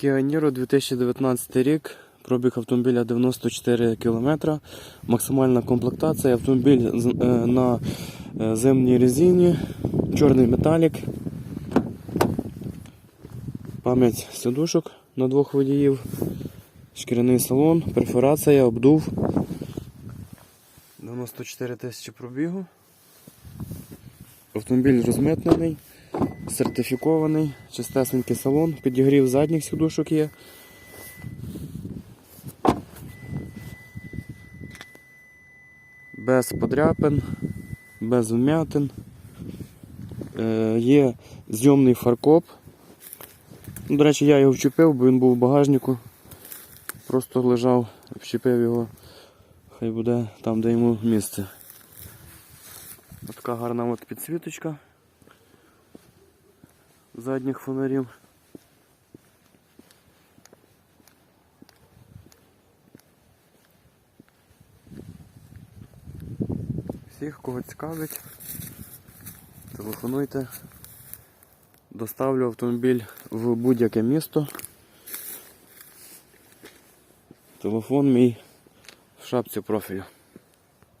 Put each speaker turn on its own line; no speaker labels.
Kia Niro 2019 рік, пробіг автомобіля 94 км, максимальна комплектація, автомобіль е, на е, зимній резині, чорний металік, пам'ять сидушок на двох водіїв, шкіряний салон, перфорація, обдув. 94 тисячі пробігу. Автомобіль розмитнений, сертифікований, чистесенький салон, підігрів задніх сідушок є. Без подряпин, без вмятин. Е, є зйомний фаркоп. До речі, я його вчепив, бо він був в багажнику. Просто лежав, вчепив його. Хай буде там, де йому місце. Така гарна от підсвіточка задніх фонарів. Всіх, кого цікавить, телефонуйте. Доставлю автомобіль в будь-яке місто. Телефон мій в шапці профілю.